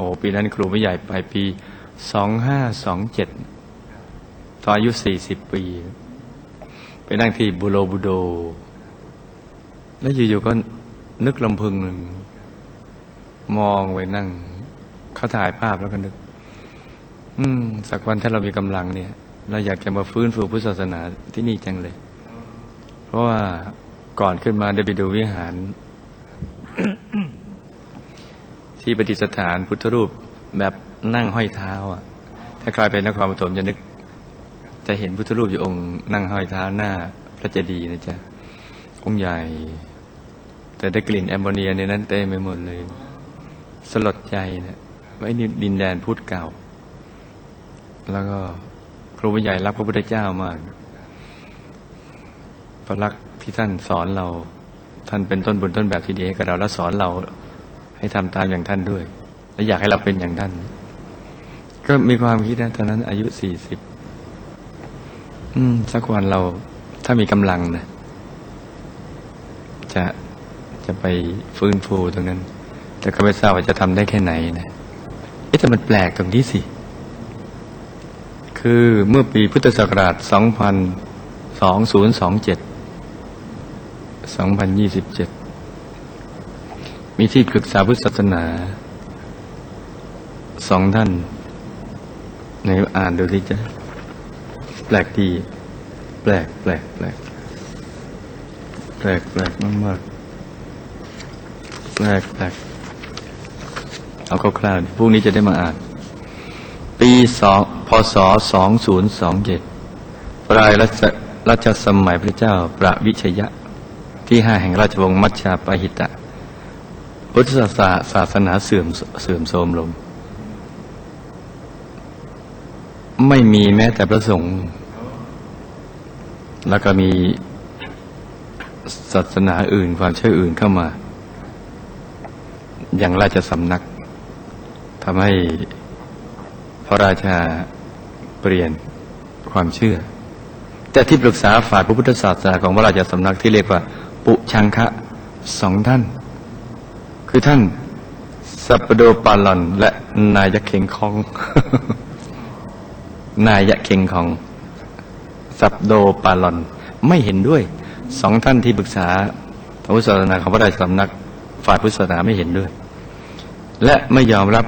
อ้ปีนั้นครูไม่ใหญ่ไปปีสองห้าสองเจ็ดตอนอายุสี่สิบปี ไปนั่งที่บุโรบุโด แล้วอยู่ๆก็นึกลำพึงหนึ่ง มองไปนั่ง เขาถ่ายภาพแล้วก็นึก อืม สักวันถ้าเรามีกำลังเนี่ย เราอยากจะมาฟื้นฟูพุทธศาสนาที่นี่จังเลย เพราะว่าก่อนขึ้นมาได้ไปดูวิหาร ที่ประดิษฐานพุทธรูปแบบนั่งห้อยเท้าอะ ถ้าใครไปนครปฐมจะนึก จะเห็นพุทธรูปอยู่องค์นั่งห้อยเท้าหน้าพระเจดีย์นะจ๊ะองค์ใหญ่ แต่ได้กลิ่นแอมโมเนียในนั้นเต็มไปหมดเลย สลดใจนะไว้ในดินแดนพุทธเก่า แล้วก็ครูผู้ใหญ่รักพระพุทธเจ้ามากพระรักที่ท่านสอนเรา ท่านเป็นต้นบุญต้นแบบที่ดีให้กับเราแล้วสอนเรา ให้ทำตามอย่างท่านด้วย และอยากให้เราเป็นอย่างท่าน ก็มีความคิดนะตอนนั้นอายุสี่สิบสักวันเราถ้ามีกำลังนะจะจะไปฟื้นฟูตรงนั้น แต่ก็ไม่ทราบว่าจะทำได้แค่ไหนนะเอ๊ะแต่มันแปลกตรงนี้สิ คือเมื่อปีพุทธศักราช 2027 2027 มีที่ปรึกษาพุทธศาสนาสองท่านไหนอ่านดูที่จะแปลกดี แปลกแปลกแปลกแปลกแปลกมากมากๆแปลกแปลกเอาคร่าวๆพรุ่งนี้จะได้มาอ่าน ปีสองพศสองศูนย์สองเจ็ดปลายรัชรัชสมัยพระเจ้าประวิชยะ ที่ห้าแห่งราชวงศ์มัชชาปหิตะ พุทธศาสนาศาสนาเสื่อมเสื่อมโทรมลง ไม่มีแม้แต่พระสงฆ์แล้วก็มีศาสนาอื่นความเชื่ออื่นเข้ามา อย่างราชสำนักทำให้พระราชาเปลี่ยนความเชื่อ แต่ที่ปรึกษาฝ่ายพระพุทธศาสนาของพระราชสำนักที่เรียกว่า ปุชังคะสองท่าน คือท่านสัปโดปาลอนและนายะเข่งคอง นายะเข่งของ สัปโดปาลอน ไม่เห็นด้วยสองท่านที่ปรึกษาพระพุทธศาสนาของพระราชสำนักฝ่ายพุทธศาสนาไม่เห็นด้วย และไม่ยอมรับ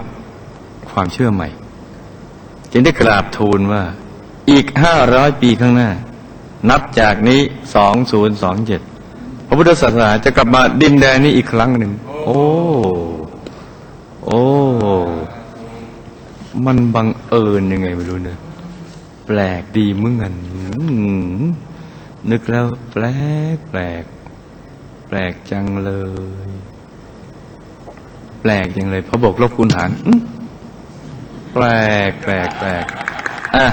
ความเชื่อใหม่ จึงได้กราบทูลว่าอีกห้าร้อยปีข้างหน้า นับจากนี้สองศูนย์สองเจ็ดพระพุทธศาสนาจะกลับมาดินแดนนี้อีกครั้งหนึ่ง โอ้ โอ้ มันบังเอิญยังไงไม่รู้เนะแปลกดีเมื่อนอืมนึกแล้วแปลกแปลก แปลกจังเลย แปลกจังเลยพระบอกลบคูณหารแปลกแปลกแปลกอะ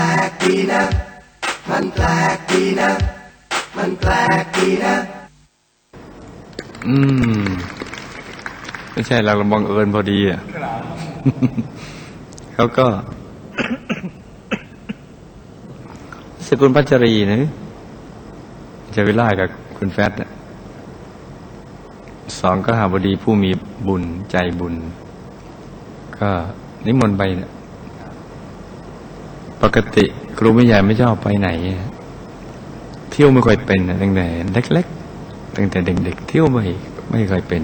ลกดีนะ มันแปลกดีนะ มันแปลกดีนะ อืม ไม่ใช่เราบังเอิญพอดีอะเขาก็สกุลพัชรีนะจะวิล่ากับคุณแฟตน่ะสองก็หาบดีผู้มีบุญใจบุญ ก็นิมนต์ไปเนี่ย ปกติครูไม่ใหญ่ไม่ชอบไปไหน เที่ยวไม่ค่อยเป็นตั้งแต่เล็กๆตั้งแต่เด็กๆเที่ยวไม่ไม่เคยเป็น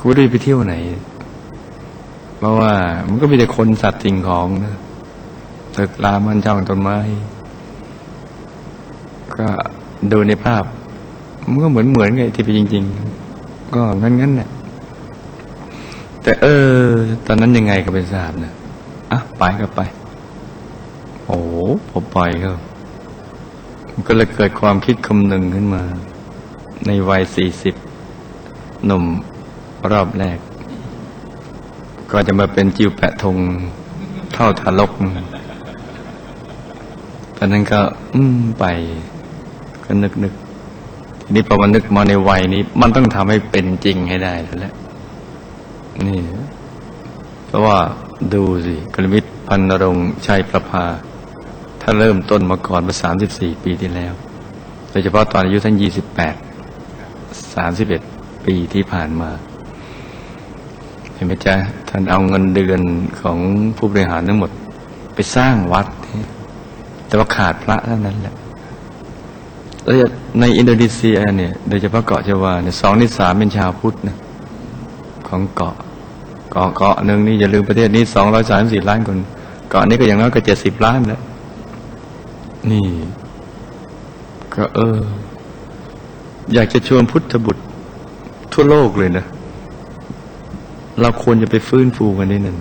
ครูได้ไปเที่ยวไหน เพราะว่ามันก็มีแต่คนสัตว์สิ่งของนะตึกรามมันช่องต้นไม้ ก็ดูในภาพ มันก็เหมือนเหมือนไงที่เป็นจริง ๆ ก็งั้นงั้นแหละแต่เออ ตอนนั้นยังไงก็เป็นทราบนะอะไปก็ไป อ้โหพอปล่อยก็มันก็เลยเกิดความคิดคำนึงขึ้นมา ในวัยสี่สิบหนุ่มรอบแรก ก็จะมาเป็นจิวแปะธงเท่าทารกตอนนั้นก็ อืมไป ก็นึกนึกทีนี้พอมานึกมาในวัยนี้ มันต้องทำให้เป็นจริงให้ได้แล้วแหละนี่ เพราะว่าดูสิกรมิตรพันนรงชัยประภา ถ้าเริ่มต้นมาก่อนมาสามสิบสี่ปีที่แล้ว โดยเฉพาะตอนอายุท่านยี่สิบแปดสามสิบเอ็ดปีที่ผ่านมา เห็นไหมจ๊ะ ท่านเอาเงินเดือนของผู้บริหารทั้งหมด ไปสร้างวัด แต่ว่าขาดพระเท่านั้นแหละแล้วในอินโดนีเซียเนี่ย โดยเฉพาะเกาะจาวาเนี่ยสองในสามเป็นชาวพุทธนะของเกาะเกาะเกาะหนึ่งนี่อย่าลืมประเทศนี้สองร้อยสามสี่ล้านคน เกาะนี้ก็อย่างน้อยก็เจ็ดสิบล้านแล้ว นี่ ก็เออ อยากจะชวนพุทธบุตรทั่วโลกเลยนะ เราควรจะไปฟื้นฟูกันนิดหนึ่ง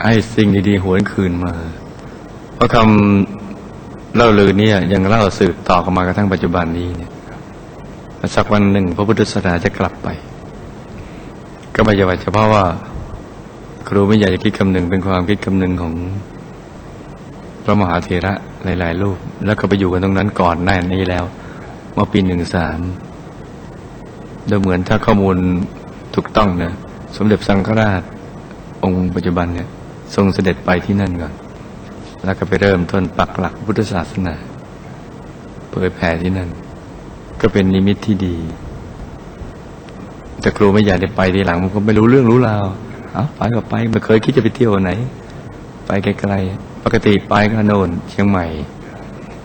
ไอ้สิ่งดีๆหวนคืนมา เพราะคำเล่าลือเนี่ย ยังเล่าสืบต่อกันมากระทั่งปัจจุบันนี้เนี่ยสักวันหนึ่ง พระพุทธศาสนาจะกลับไป ก็ไม่ใช่ว่าเฉพาะว่า ครูไม่อยากจะคิดคำหนึ่งเป็นความคิดคำหนึ่งของ พระมหาเถระหลาย ๆ รูป แล้วก็ไปอยู่กันตรงนั้นก่อนหน้านี้แล้วเมื่อปีหนึ่งสามโดยเหมือนถ้าข้อมูลถูกต้องนะสมเด็จสังฆราชองค์ปัจจุบันเนี่ยทรงเสด็จไปที่นั่นก่อน แล้วก็ไปเริ่มต้นปักหลักพุทธศาสนา เผยแผ่ที่นั่น ก็เป็นนิมิตที่ดี แต่ครูไม่อยากได้ไปทีหลังมันก็ไม่รู้เรื่องรู้ราวเอาไปก็ไปไม่เคยคิดจะไปเที่ยวไหน ไปไกลๆ ปกติไปก็โน่นเชียงใหม่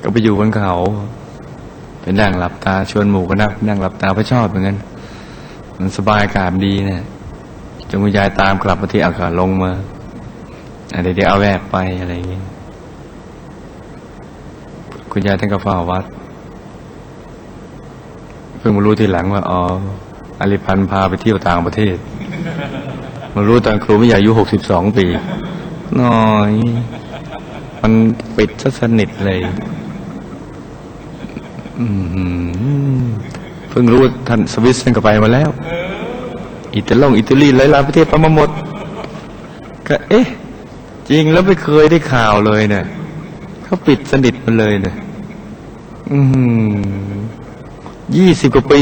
ก็ไปอยู่บนเขาไปนั่งหลับตาชวนหมู่ก็นั่งนั่งหลับตาเพราะชอบเหมือนกันมันสบายอากาศดีเนี่ยจงคุณยายตามกลับมาที่อากาศลงมาอะเดี๋ยวเดี๋ยวเอาแวกไปอะไรอย่างเงี้คุณยายท่านก็เฝ้าวัด เพิ่งมารู้ทีหลังว่าอ๋ออริพันธ์พาไปเที่ยวต่างประเทศ มารู้ตอนครูไม่ใหญ่อายุหกสิบสองปีน้อย มันปิดซะสนิทเลยอืมเพิ่งรู้ท่านสวิสท่านก็ไปมาแล้ว อิตาลงอิตาลีหลายๆประเทศไปมาหมด ก็ เอ๊ะ จริงแล้วไม่เคยได้ข่าวเลยเนี่ยเขาปิดสนิทมาเลยเนี่ยอืมยี่สิบกว่าปี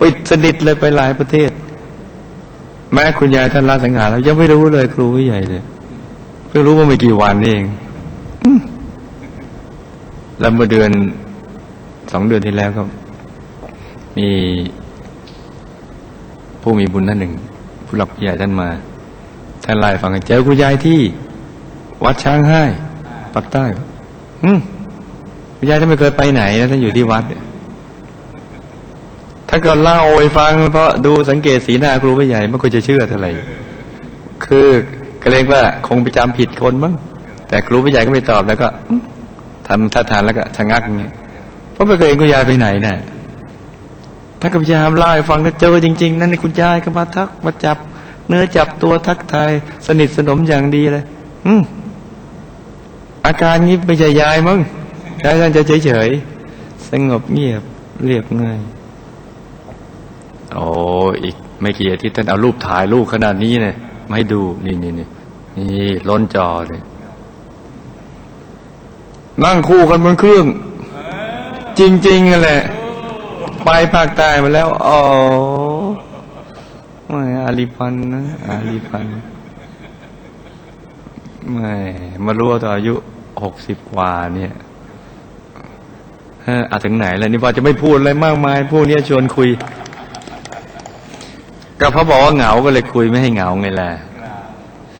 ปิดสนิทเลยไปหลายประเทศ แม้คุณยายท่านลาสังหารแล้วยังไม่รู้เลยครูผู้ใหญ่เลยเพิ่งรู้ว่าไม่กี่วันเอง แล้วเมื่อเดือนสองเดือนที่แล้วก็ มีผู้มีบุญท่านหนึ่ง ผู้หลักผู้ใหญ่ท่านมาท่านไล่ฟังเจอคุณยายที่ วัดช้างให้ปักใต้อืมคุณยายท่านไม่เคยไปไหนนะท่านอยู่ที่วัดเนี่ยถ้าเกิดเล่าไปฟังเพราะดูสังเกตสีหน้าครูผู้ใหญ่ไม่ค่อยจะเชื่อเท่าไหร่คือเกรงว่าคงไปจำผิดคนมั้งแต่ครูผู้ใหญ่ก็ไม่ตอบแล้วก็ ทำท่าทางแล้วก็ชะงักอย่างเงี้ยเพราะไม่เคยเห็นคุณยายไปไหนน่ะถ้ากับยามเล่าให้ฟังนะเจอจริง ๆ นั่นนี่คุณยายก็มาทักมาจับ เนื้อจับตัวทักทายสนิทสนมอย่างดีเลย อืมอาการนี้ไม่ใช่ยายมั้งยายท่านจะเฉยๆสงบเงียบเรียบง่ายโอ้อีกไม่กี่อาทิตย์ท่านเอารูปถ่ายรูปขนาดนี้เนี่ยมาให้ดูนี่นี่นี่นี่ล้นจอเลย นั่งคู่กันบนเครื่อง จริงๆนั่นแหละ ไปภาคใต้มาแล้ว อ๋อไม่อาลีพันนะอาลีพันไม่มารู้ว่าตอนอายุหกสิบกว่าเนี่ยอาถึงไหนแล้วนี่พอจะไม่พูดอะไรมากมายพวกนี้ชวนคุย ก็เพราะบอกว่าเหงาก็เลยคุยไม่ให้เหงาไงแหละ